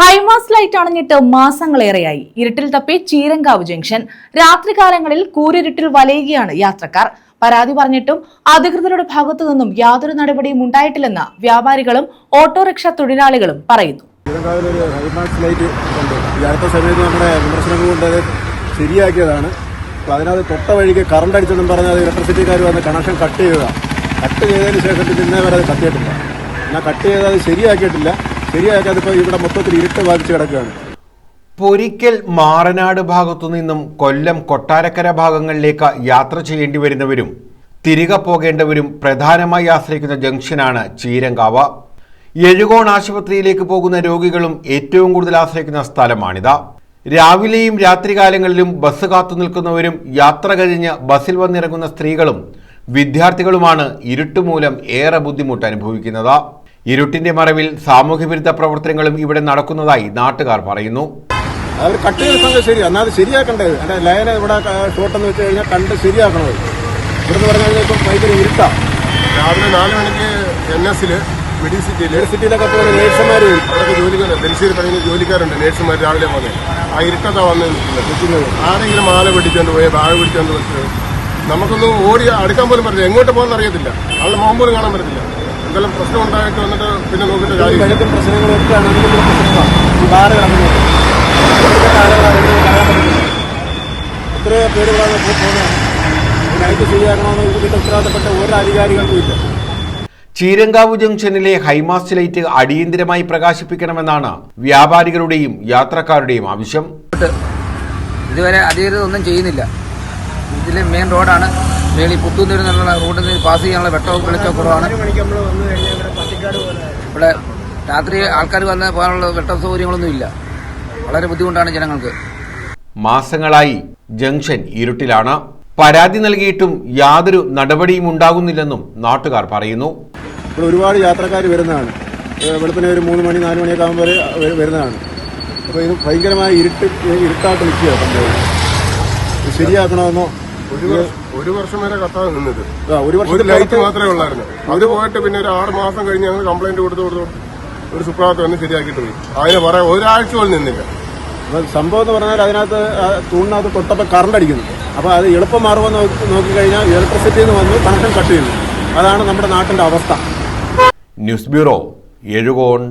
High mast light അണഞ്ഞിട്ട് മാസങ്ങളേറെയായി. ഇരുട്ടിൽ തപ്പി Cheerankavu junction. രാത്രികാലങ്ങളിൽ കൂരിരുട്ടിൽ വലയുകയാണ് യാത്രക്കാർ. പരാതി പറഞ്ഞിട്ടും അധികൃതരുടെ ഭാഗത്തു നിന്നും യാതൊരു നടപടിയും ഉണ്ടായിട്ടില്ലെന്ന് വ്യാപാരികളും ഓട്ടോറിക്ഷ തൊഴിലാളികളും പറയുന്നു. ശരിയാക്കിയതാണ്. അതിനകത്ത് തൊട്ട വഴിക്ക് കറണ്ട് അടിച്ചെന്നും പറഞ്ഞ് അത് ഇലക്ട്രിസിറ്റിക്കാർ വന്ന് കണക്ഷൻ കട്ട് ചെയ്തതാണ്. കട്ട് ചെയ്തതിന് ശേഷം പിന്നെ വരെ അത് കത്തിയിട്ടില്ല എന്നാൽ കട്ട് ചെയ്ത് അത് ശരിയാക്കിയിട്ടില്ല. ശരിയാക്കാതെ ഇവിടെ മൊത്തത്തിൽ ഇരുട്ട് ബാധിച്ച് കിടക്കുകയാണ്. പൊരിക്കൽ മാറനാട് ഭാഗത്തു നിന്നും കൊല്ലം കൊട്ടാരക്കര ഭാഗങ്ങളിലേക്ക് യാത്ര ചെയ്യേണ്ടി വരുന്നവരും തിരികെ പോകേണ്ടവരും പ്രധാനമായി ആശ്രയിക്കുന്ന ജംഗ്ഷനാണ് ചീരങ്കാവ്. എഴുകോൺ ആശുപത്രിയിലേക്ക് പോകുന്ന രോഗികളും ഏറ്റവും കൂടുതൽ ആശ്രയിക്കുന്ന സ്ഥലമാണിത്. രാവിലെയും രാത്രികാലങ്ങളിലും ബസ് കാത്തു നിൽക്കുന്നവരും യാത്ര കഴിഞ്ഞ് ബസ്സിൽ വന്നിറങ്ങുന്ന സ്ത്രീകളും വിദ്യാർത്ഥികളുമാണ് ഇരുട്ടുമൂലം ഏറെ ബുദ്ധിമുട്ട് അനുഭവിക്കുന്നത്. ഇരുട്ടിന്റെ മറവിൽ സാമൂഹ്യവിരുദ്ധ പ്രവർത്തനങ്ങളും ഇവിടെ നടക്കുന്നതായി നാട്ടുകാർ പറയുന്നു. അവർ കട്ട് ചെയ്ത സമയം ശരി എന്നാൽ അത് ശരിയാക്കേണ്ടത് അതിന്റെ ലൈന ഇവിടെ ഷോട്ടെന്ന് വെച്ച് കഴിഞ്ഞാൽ കണ്ട് ശരിയാക്കണത്. ഇവിടുന്ന് പറഞ്ഞു കഴിഞ്ഞാൽ ഇപ്പം ഭയങ്കര ഇരുട്ടാണ് രാവിലെ നാല് മണിക്ക് എൻ എസിൽ മെഡിസിറ്റിയിൽ സിറ്റിയിലൊക്കെ പോലെ നേഴ്സുമാർ അവിടെയൊക്കെ ജോലിക്കാർ ബെൻസിൽ കഴിയുന്ന ജോലിക്കാരുണ്ട്. നേഴ്സുമാർ രാവിലെ ആ ഇരുട്ടത്താ വന്ന് നിൽക്കുന്നത്. ആരെങ്കിലും പോയി ബാഗ് വെച്ച് നമുക്കൊന്നും ഓടി അടുക്കാൻ പോലും പറ്റില്ല എങ്ങോട്ട് പോകുന്ന അറിയത്തില്ല ആളുടെ മുഖം പോലും കാണാൻ പറ്റത്തില്ല. എന്തെങ്കിലും പ്രശ്നം ഉണ്ടായിട്ട് വന്നിട്ട് പിന്നെ നോക്കിയിട്ട് കാര്യം കഴുത്തും പ്രശ്നങ്ങളൊക്കെ ഒക്കെയാണ് അതിന്റെ ഒരു കിടക്കുന്നത്. എത്രയോ പേര് പോകുന്നതാണ്. ശരിയാക്കണമെന്ന് ഉത്തരവാദിത്തപ്പെട്ട അധികാരികൾക്കും ഇല്ല. ചീരങ്കാവ് ജംഗ്ഷനിലെ ഹൈമാസ്റ്റ് ലൈറ്റ് അടിയന്തിരമായി പ്രകാശിപ്പിക്കണമെന്നാണ് വ്യാപാരികളുടെയും യാത്രക്കാരുടെയും ആവശ്യം. ഇതുവരെ അധികൃതർ ഒന്നും ചെയ്യുന്നില്ല. ഇതിലെ മെയിൻ റോഡാണ് മേളി പുത്തൂന്നൂരിൽ നിന്നുള്ള റോഡിൽ നിന്ന് പാസ് ചെയ്യാനുള്ള വെട്ടവും വെളിച്ചവും കുറവാണ്. ഇവിടെ രാത്രി ആൾക്കാർ വന്ന് പോകാനുള്ള വെട്ട സൗകര്യങ്ങളൊന്നും ഇല്ല. വളരെ ബുദ്ധിമുട്ടാണ് ജനങ്ങൾക്ക്. മാസങ്ങളായി ജംഗ്ഷൻ ഇരുട്ടിലാണ്. പരാതി നൽകിയിട്ടും യാതൊരു നടപടിയും ഉണ്ടാകുന്നില്ലെന്നും നാട്ടുകാർ പറയുന്നു. ഇവിടെ ഒരുപാട് യാത്രക്കാർ വരുന്നതാണ്. വെളുപ്പിനെ ഒരു മൂന്ന് മണി നാല് മണിയൊക്കെ ആകുമ്പോൾ വരുന്നതാണ്. അപ്പോൾ ഇത് ഭയങ്കരമായ ഇരുട്ട് ഇരുട്ടായിട്ട് നിൽക്കുക സംഭവം. ശരിയാക്കണമെന്നോ ഒരു വർഷം വരെ കത്താതെ നിന്നത്. ഒരു വർഷം ലൈറ്റ് മാത്രമേ ഉള്ളായിരുന്നു. അത് പോയിട്ട് പിന്നെ ഒരു ആറ് മാസം കഴിഞ്ഞ് ഞങ്ങൾ കംപ്ലൈന്റ് കൊടുത്തു കൊടുത്തു ഒരു സുപ്രാത്ത് വന്ന് ശരിയാക്കിയിട്ട് പോയി. അതിന് പറയാൻ ഒരാഴ്ച പോലും നിന്നില്ല. സംഭവം എന്ന് പറഞ്ഞാൽ അതിനകത്ത് തൂണിനകത്ത് തൊട്ടപ്പോൾ കറണ്ട് അടിക്കുന്നു. അപ്പോൾ അത് എളുപ്പം മാറുമെന്ന് നോക്കി നോക്കിക്കഴിഞ്ഞാൽ ഇലക്ട്രിസിറ്റിയിൽ നിന്ന് വന്ന് കണക്ഷൻ കട്ട് ചെയ്യുന്നു. അതാണ് നമ്മുടെ നാട്ടിന്റെ അവസ്ഥ. News bureau Ezhukone